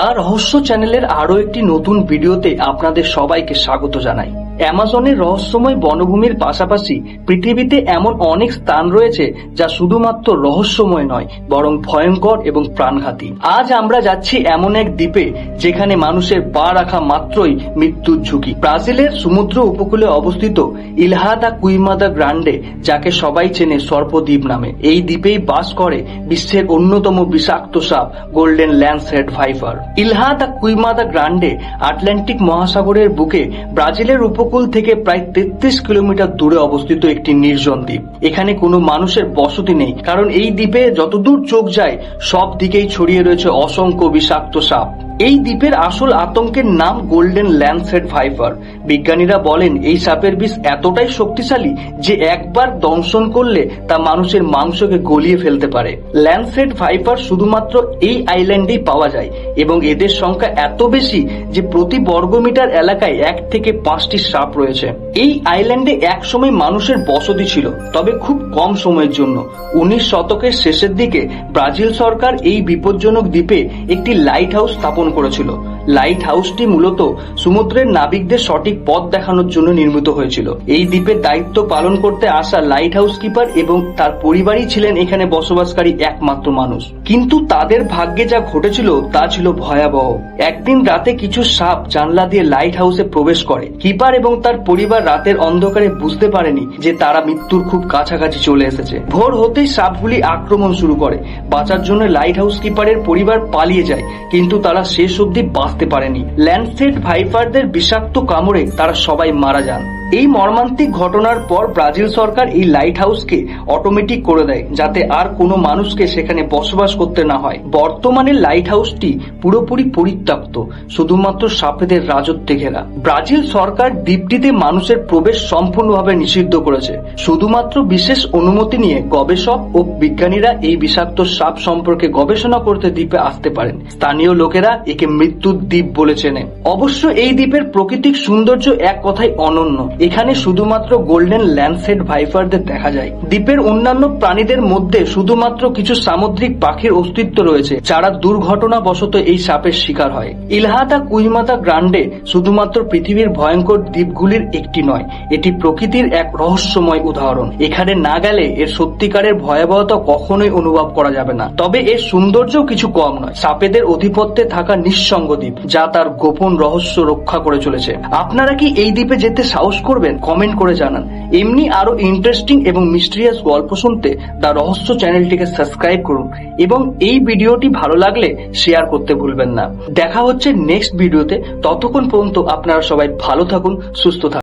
তার রহস্য চ্যানেলের আরও একটি নতুন ভিডিওতে আপনাদের সবাইকে স্বাগত জানাই। অ্যামাজনের রহস্যময় বনভূমির পাশাপাশি পৃথিবীতে এমন অনেক স্থান রয়েছে যা শুধুমাত্র রহস্যময় নয়, বরং ভয়ঙ্কর এবং প্রাণঘাতী। আজ আমরা যাচ্ছি এমন এক দ্বীপে যেখানে মানুষের পা রাখা মাত্রই মৃত্যুর ঝুঁকি। ব্রাজিলের সমুদ্র উপকূলে অবস্থিত ইলহাদা কুইমাদা গ্রান্ডে, যাকে সবাই চেনে সর্পদ্বীপ নামে, এই দ্বীপেই বাস করে বিশ্বের অন্যতম বিষাক্ত সাপ golden lancehead viper. Ilha da Queimada Grande Atlantic মহাসাগরের বুকে ব্রাজিলের উপকূল থেকে প্রায় তেত্রিশ কিলোমিটার দূরে অবস্থিত একটি নির্জন দ্বীপ। এখানে কোনো মানুষের বসতি নেই, কারণ এই দ্বীপে যতদূর চোখ যায়, সব দিকেই ছড়িয়ে রয়েছে অসংখ্য বিষাক্ত সাপ। এই দ্বীপের আসল আতঙ্কের নাম গোল্ডেন ল্যান্ডসেট ভাইপার বিজ্ঞানীরা বলেন, এই সাপের বিষ এতটাই শক্তিশালী যে একবার দংশন করলে তা মানুষের মাংসকে গলিয়ে ফেলতে পারে। ল্যান্ডসেট ভাইপার শুধুমাত্র এই আইল্যান্ডেই পাওয়া যায় এবং এদের সংখ্যা এত বেশি যে প্রতি বর্গমিটার এলাকায় এক থেকে পাঁচটি সাপ রয়েছে। এই আইল্যান্ডে একসময় মানুষের বসতি ছিল, তবে খুব কম সময়ের জন্য। উনিশ শতকের শেষের দিকে ব্রাজিল সরকার এই বিপজ্জনক দ্বীপে একটি লাইট হাউস স্থাপন করেছিল। লাইট হাউসটি মূলত সমুদ্রের নাবিকদের সঠিক পথ দেখানোর জন্য নির্মিত হয়েছিল। এই দ্বীপের দায়িত্ব পালন করতে আসা লাইট হাউস কিপার এবং তার পরিবারই ছিলেন এখানে বসবাসকারী একমাত্র মানুষ। কিন্তু তাদের ভাগ্যে যা ঘটেছিল তা ছিল ভয়াবহ। একদিন রাতে কিছু সাপ জানলা দিয়ে লাইট হাউসে প্রবেশ করে। কিপার এবং তার পরিবার রাতের অন্ধকারে বুঝতে পারেনি যে তারা মৃত্যুর খুব কাছাকাছি চলে এসেছে। ভোর হতেই সাপগুলি আক্রমণ শুরু করে। বাঁচার জন্য লাইট হাউস কিপারের পরিবার পালিয়ে যায়, কিন্তু তারা শেষ অবধি বাঁচতে পারেনি। ল্যান্ডসেট ভাইপারদের বিষাক্ত কামড়ে তারা সবাই মারা যান। এই মর্মান্তিক ঘটনার পর ব্রাজিল সরকার এই লাইট হাউসকে অটোমেটিক করে দেয়, যাতে আর কোনো মানুষকে সেখানে বসবাস করতে না হয়। বর্তমানে লাইট হাউসটি পুরোপুরি পরিত্যক্ত, শুধুমাত্র সাপেদের রাজত্বে ঘেরা। ব্রাজিল সরকার দ্বীপটিতে মানুষের প্রবেশ সম্পূর্ণভাবে নিষিদ্ধ করেছে। শুধুমাত্র বিশেষ অনুমতি নিয়ে গবেষক ও বিজ্ঞানীরা এই বিষাক্ত সাপ সম্পর্কে গবেষণা করতে দ্বীপে আসতে পারেন। স্থানীয় লোকেরা একে মৃত্যুর দ্বীপ বলে চেনে। অবশ্য এই দ্বীপের প্রাকৃতিক সৌন্দর্য এক কথায় অনন্য। এখানে শুধুমাত্র গোল্ডেন ল্যান্ডসেট ভাইপারদের দেখা যায়। দ্বীপের অন্যান্য প্রাণীদের মধ্যে শুধুমাত্র কিছু সামুদ্রিক পাখির অস্তিত্ব রয়েছে, যারা দুর্ঘটনা দুর্ঘটনাবশত এই সাপের শিকার হয়। ইলহাতা কুইমাতা গ্রান্ডে শুধুমাত্র পৃথিবীর ভয়ঙ্কর দ্বীপগুলির একটি নয়, এটি প্রকৃতির এক রহস্যময় উদাহরণ। এখানে না গেলে এর সত্যিকারের ভয়াবহতা কখনোই অনুভব করা যাবে না। তবে এর সৌন্দর্য কিছু কম নয়। সাপেদের অধিপত্যে থাকা নিঃসঙ্গ দ্বীপ, যা তার গোপন রহস্য রক্ষা করে চলেছে। আপনারা কি এই দ্বীপে যেতে সাহস করবেন কমেন্ট করে জানান। এমনি আরও ইন্টারেস্টিং এবং মিস্ট্রিয়াস গল্প শুনতে দ্য রহস্য চ্যানেলটিকে সাবস্ক্রাইব করুন এবং এই ভিডিওটি ভালো লাগলে শেয়ার করতে ভুলবেন না। দেখা হচ্ছে নেক্সট ভিডিওতে ততক্ষণ পর্যন্ত আপনারা সবাই ভালো থাকুন, সুস্থ থাকুন।